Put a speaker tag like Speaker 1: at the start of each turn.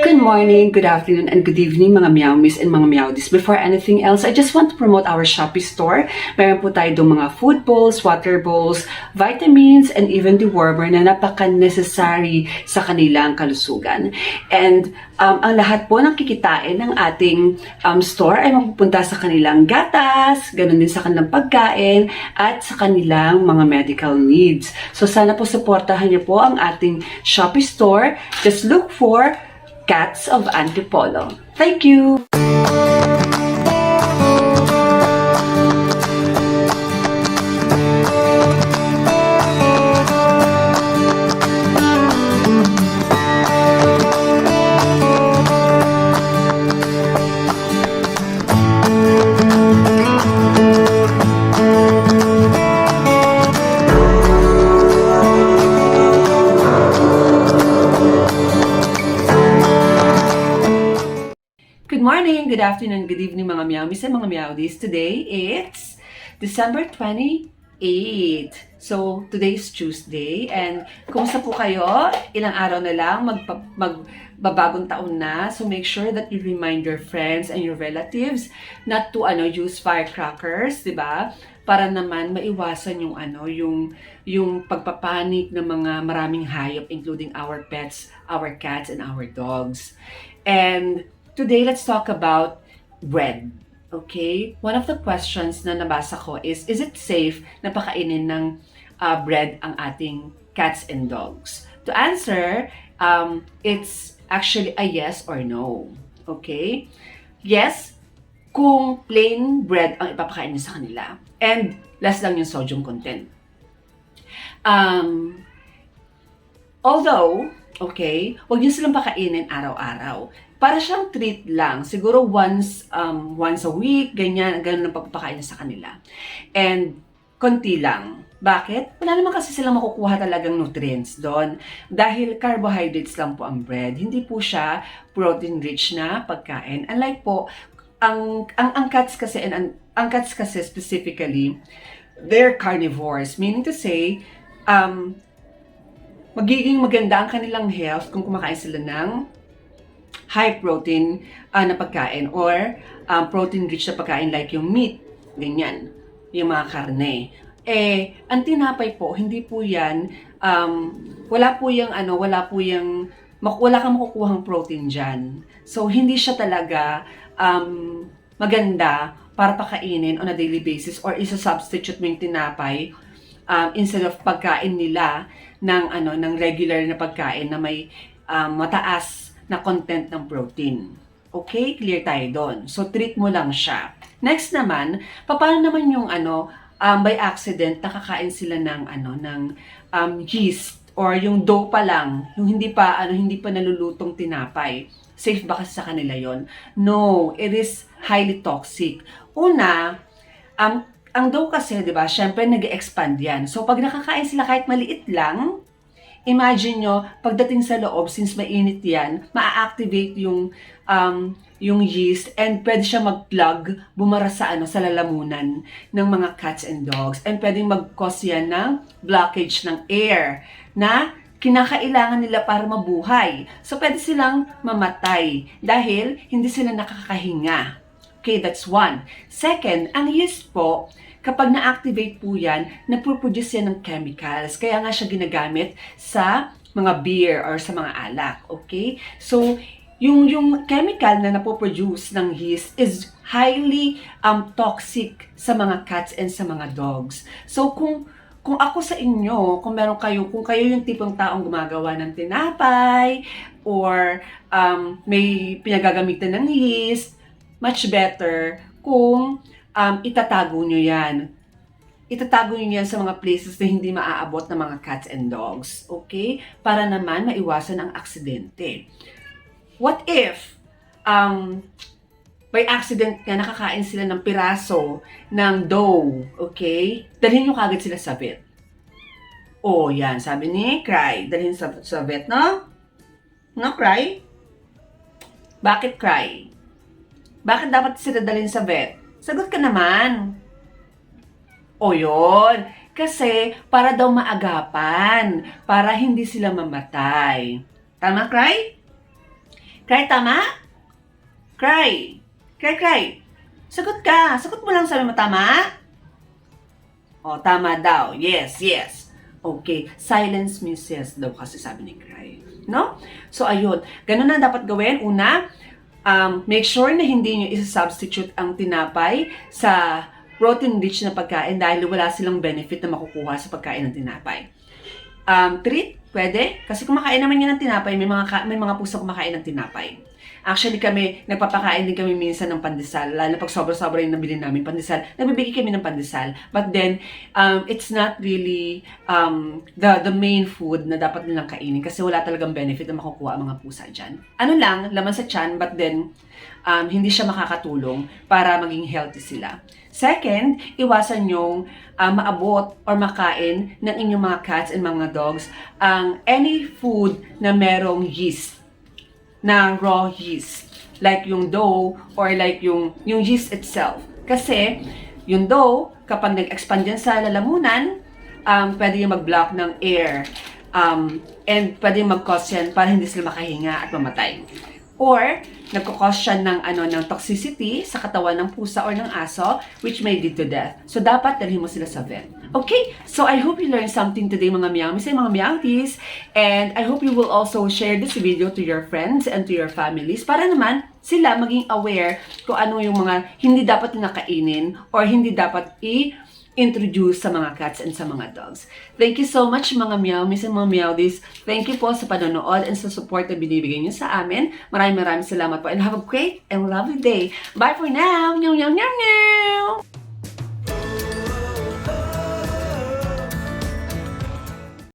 Speaker 1: Good morning, good afternoon, and good evening mga Meowmies and mga Meowdies. Before anything else, I just want to promote our Shopee store. Meron po tayo doon mga food bowls, water bowls, vitamins, and even dewormer na napaka-necessary sa kanilang kalusugan. And um, ang lahat po ng kikitain ng ating um, store ay mapupunta sa kanilang gatas, ganun din sa kanilang pagkain, at sa kanilang mga medical needs. So sana po supportahan niyo po ang ating Shopee store. Just look for Cats of Antipolo. Thank you! Good afternoon, good evening mga Meowmies and mga Meowdies. Today, it's December 28. So, today is Tuesday. And kumusta po kayo? Ilang araw na lang, magpa, magbabagong taon na. So, make sure that you remind your friends and your relatives not to ano use firecrackers, di ba? Para naman maiwasan yung ano, yung yung pagpapanik ng mga maraming hayop including our pets, our cats and our dogs. And Today, let's talk about bread. Okay? One of the questions na nabasa ko is, is it safe na pakainin ng uh, bread ang ating cats and dogs? To answer, um, it's actually a yes or no. Okay? Yes, kung plain bread ang ipapakain niyo sa kanila. And less lang yung sodium content. Um, although, okay, huwag niyo silang pakainin araw-araw para siyang treat lang. Siguro once um, once a week, ganyan, ganun ang pagpapakain sa kanila. And konti lang. Bakit? Wala naman kasi silang makukuha talagang nutrients doon. Dahil carbohydrates lang po ang bread. Hindi po siya protein-rich na pagkain. Unlike po, ang, ang, ang cats kasi, and ang, ang cats kasi specifically, they're carnivores. Meaning to say, um, magiging maganda ang kanilang health kung kumakain sila ng high protein uh, na pagkain or um, protein rich na pagkain like yung meat, ganyan, yung mga karne. Eh, ang tinapay po, hindi po yan, um, wala po yung ano, wala po yung, wala kang makukuhang protein dyan. So, hindi siya talaga um, maganda para pakainin on a daily basis or isa-substitute mo yung tinapay um, instead of pagkain nila ng ano ng regular na pagkain na may um, mataas na content ng protein. Okay? Clear tayo doon. So, treat mo lang siya. Next naman, paano naman yung ano, um, by accident, nakakain sila ng ano, ng um, yeast or yung dough pa lang, yung hindi pa ano, hindi pa nalulutong tinapay. Safe ba kasi sa kanila yon? No, it is highly toxic. Una, um, ang dough kasi, di ba, syempre nag-expand yan. So, pag nakakain sila kahit maliit lang, Imagine nyo, pagdating sa loob, since mainit yan, ma-activate yung, um, yung yeast and pwede siya mag-plug, bumara sa, ano, sa lalamunan ng mga cats and dogs. And pwedeng mag-cause yan ng blockage ng air na kinakailangan nila para mabuhay. So, pwede silang mamatay dahil hindi sila nakakahinga. Okay, that's one. Second, ang yeast po, kapag na-activate po yan, napoproduce yan ng chemicals. Kaya nga siya ginagamit sa mga beer or sa mga alak. Okay? So, yung, yung chemical na napoproduce ng yeast is highly um, toxic sa mga cats and sa mga dogs. So, kung kung ako sa inyo, kung meron kayo, kung kayo yung tipong taong gumagawa ng tinapay or um, may pinagagamitan ng yeast, much better kung um, itatago nyo yan. Itatago nyo yan sa mga places na hindi maaabot ng mga cats and dogs. Okay? Para naman maiwasan ang aksidente. What if, um, by accident nga nakakain sila ng piraso ng dough, okay? Dalhin nyo kagad sila sa vet. Oh, yan. Sabi ni Cry. Dalhin sa, sa vet, no? No, Cry? Bakit Cry? Bakit dapat sila dalhin sa vet? Sagot ka naman. O yun. Kasi para daw maagapan. Para hindi sila mamatay. Tama, Cry? Cry, tama? Cry. Cry, cry. Sagot ka. Sagot mo lang sabi mo, tama? O, tama daw. Yes, yes. Okay. Silence means yes daw kasi sabi ni Cry. No? So, ayun. Ganun na dapat gawin. Una, um, make sure na hindi nyo isa-substitute ang tinapay sa protein-rich na pagkain dahil wala silang benefit na makukuha sa pagkain ng tinapay. Um, treat, pwede. Kasi kumakain naman yan ng tinapay, may mga, may mga puso kumakain ng tinapay. Actually kami, nagpapakain din kami minsan ng pandesal, lalo pag sobra-sobra yung nabili namin pandesal, nabibigay kami ng pandesal. But then, um, it's not really um, the, the main food na dapat nilang kainin kasi wala talagang benefit na makukuha ang mga pusa dyan. Ano lang, laman sa tiyan, but then, um, hindi siya makakatulong para maging healthy sila. Second, iwasan yung uh, maabot or makain ng inyong mga cats and mga dogs ang any food na merong yeast ng raw yeast. Like yung dough or like yung, yung yeast itself. Kasi yung dough, kapag nag-expand yan sa lalamunan, um, pwede yung mag-block ng air. Um, and pwede yung mag-cause yan para hindi sila makahinga at mamatay. Or, nagkakos siya ng, ano, ng toxicity sa katawan ng pusa or ng aso, which may lead to death. So, dapat dalhin mo sila sa vet. Okay? So, I hope you learned something today, mga meowmies and mga meowties. And I hope you will also share this video to your friends and to your families para naman sila maging aware kung ano yung mga hindi dapat na kainin or hindi dapat i- introduce sa mga cats and sa mga dogs. Thank you so much mga meowmies and mga meowdies. Thank you po sa panonood and sa support na binibigay niyo sa amin. Maraming maraming salamat po and have a great and lovely day. Bye for now! Meow, meow, meow, meow!